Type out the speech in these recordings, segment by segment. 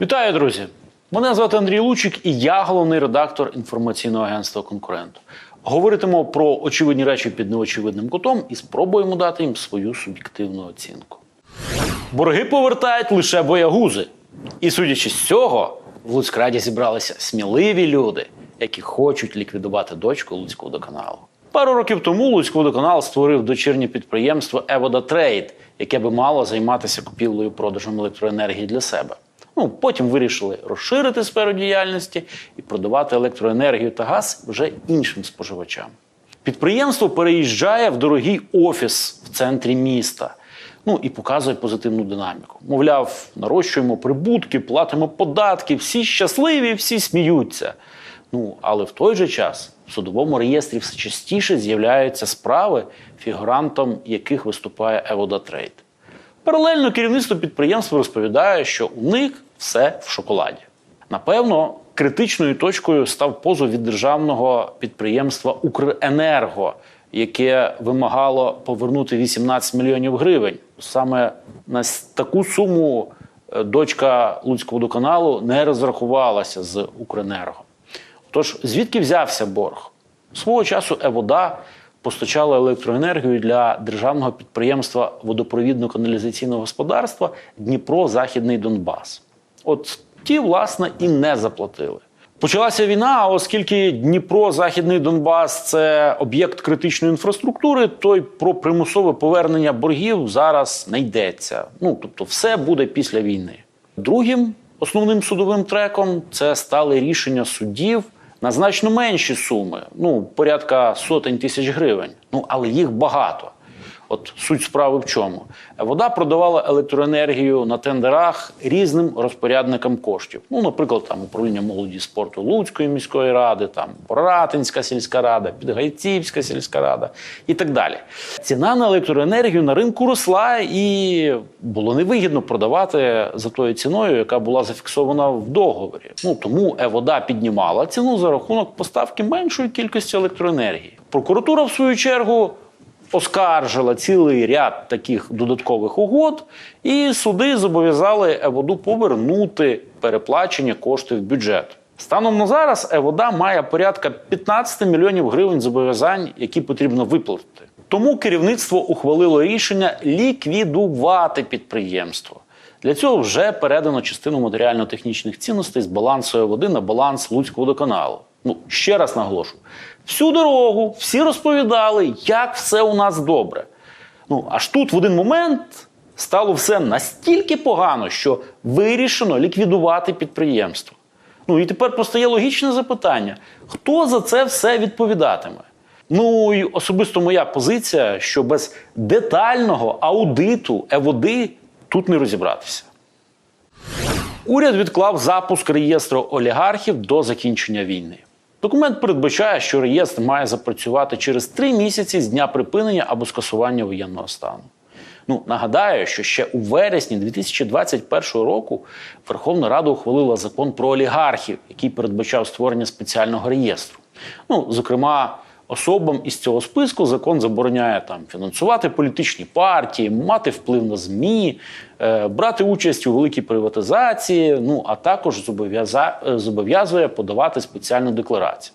Вітаю, друзі! Мене звати Андрій Лучик, і я головний редактор інформаційного агентства конкуренту. Говоритимо про очевидні речі під неочевидним кутом і спробуємо дати їм свою суб'єктивну оцінку. Борги повертають лише боягузи. І судячи з цього, в Луцькраді зібралися сміливі люди, які хочуть ліквідувати дочку Луцького водоканалу. Пару років тому Луцький водоканал створив дочірнє підприємство Евода Трейд, яке би мало займатися купівлею продажем електроенергії для себе. Ну, потім вирішили розширити сферу діяльності і продавати електроенергію та газ вже іншим споживачам. Підприємство переїжджає в дорогий офіс в центрі міста. Ну і показує позитивну динаміку. Мовляв, нарощуємо прибутки, платимо податки, всі щасливі, всі сміються. Ну, але в той же час в судовому реєстрі все частіше з'являються справи, фігурантом яких виступає Евода Трейд. Паралельно керівництво підприємства розповідає, що у них все в шоколаді. Напевно, критичною точкою став позов від державного підприємства Укренерго, яке вимагало повернути 18 мільйонів гривень. Саме на таку суму е, дочка Луцького водоканалу не розрахувалася з Укренерго. Тож звідки взявся борг? Свого часу Евода постачала електроенергію для державного підприємства водопровідно-каналізаційного господарства Дніпро Західний Донбас. От ті, власне, і не заплатили. Почалася війна, а оскільки Дніпро, Західний Донбас це об'єкт критичної інфраструктури, то й про примусове повернення боргів зараз не йдеться. Ну тобто, все буде після війни. Другим основним судовим треком це стали рішення судів на значно менші суми, ну порядка сотень тисяч гривень. Ну але їх багато. От суть справи в чому? Вода продавала електроенергію на тендерах різним розпорядникам коштів. Ну, наприклад, там управління молоді спорту Луцької міської ради, там Поратинська сільська рада, Підгайцівська сільська рада і так далі. Ціна на електроенергію на ринку росла і було невигідно продавати за тою ціною, яка була зафіксована в договорі. Ну тому Евода піднімала ціну за рахунок поставки меншої кількості електроенергії. Прокуратура, в свою чергу, оскаржила цілий ряд таких додаткових угод, і суди зобов'язали Еводу повернути переплачені кошти в бюджет. Станом на зараз Евода має порядка 15 мільйонів гривень зобов'язань, які потрібно виплатити. Тому керівництво ухвалило рішення ліквідувати підприємство. Для цього вже передано частину матеріально-технічних цінностей з балансу води на баланс Луцького водоканалу. Ну, ще раз наголошую: всю дорогу всі розповідали, як все у нас добре. Ну, аж тут в один момент стало все настільки погано, що вирішено ліквідувати підприємство. Ну і тепер постає логічне запитання: хто за це все відповідатиме? Ну і особисто моя позиція, що без детального аудиту Еводи тут не розібратися. Уряд відклав запуск реєстру олігархів до закінчення війни. Документ передбачає, що реєстр має запрацювати через три місяці з дня припинення або скасування воєнного стану. Ну нагадаю, що ще у вересні 2021 року Верховна Рада ухвалила закон про олігархів, який передбачав створення спеціального реєстру. Ну, зокрема, особам із цього списку закон забороняє там фінансувати політичні партії, мати вплив на змі, е, брати участь у великій приватизації. Ну а також е, зобов'язує подавати спеціальну декларацію.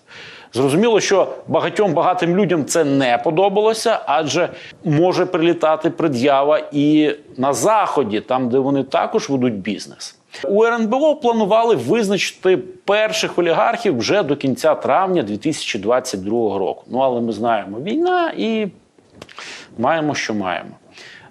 Зрозуміло, що багатьом багатим людям це не подобалося, адже може прилітати пред'ява і на заході, там де вони також ведуть бізнес. У РНБО планували визначити перших олігархів вже до кінця травня 2022 року. Ну але ми знаємо, війна і маємо, що маємо.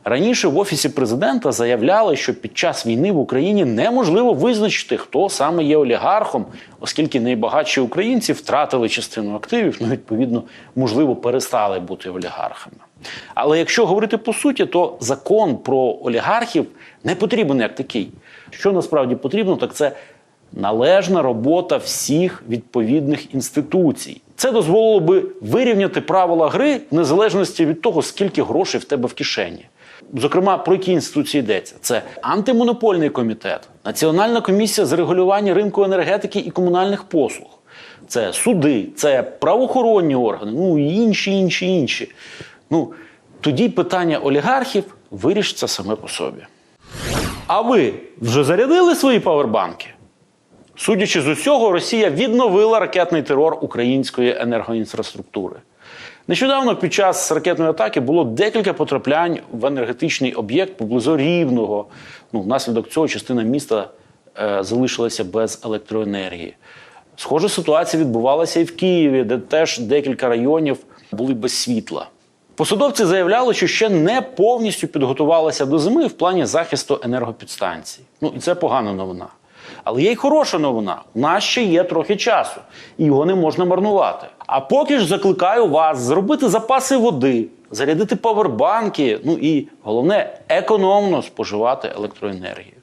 Раніше в офісі президента заявляли, що під час війни в Україні неможливо визначити, хто саме є олігархом, оскільки найбагатші українці втратили частину активів, ну відповідно, можливо, перестали бути олігархами. Але якщо говорити по суті, то закон про олігархів не потрібен як такий. Що насправді потрібно, так це належна робота всіх відповідних інституцій. Це дозволило би вирівняти правила гри в незалежності від того, скільки грошей в тебе в кишені. Зокрема, про які інституції йдеться? Це антимонопольний комітет, Національна комісія з регулювання ринку енергетики і комунальних послуг, це суди, це правоохоронні органи, ну і інші, інші, інші. Ну тоді питання олігархів вирішиться саме по собі. А ви вже зарядили свої павербанки? Судячи з усього, Росія відновила ракетний терор української енергоінфраструктури. Нещодавно під час ракетної атаки було декілька потраплянь в енергетичний об'єкт поблизу Рівного. Ну, внаслідок цього частина міста е, залишилася без електроенергії. Схожа ситуація відбувалася і в Києві, де теж декілька районів були без світла. Посадовці заявляли, що ще не повністю підготувалися до зими в плані захисту енергопідстанцій. Ну і це погана новина. Але є й хороша новина. У нас ще є трохи часу, і його не можна марнувати. А поки ж закликаю вас зробити запаси води, зарядити павербанки, ну і головне економно споживати електроенергію.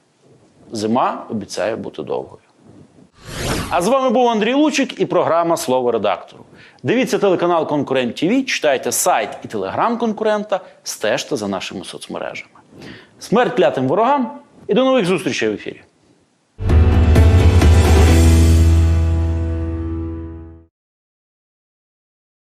Зима обіцяє бути довгою. А з вами був Андрій Лучик і програма Слово редактору. Дивіться телеканал Конкурент ТВ, читайте сайт і телеграм конкурента, стежте за нашими соцмережами. Смерть клятим ворогам і до нових зустрічей в ефірі.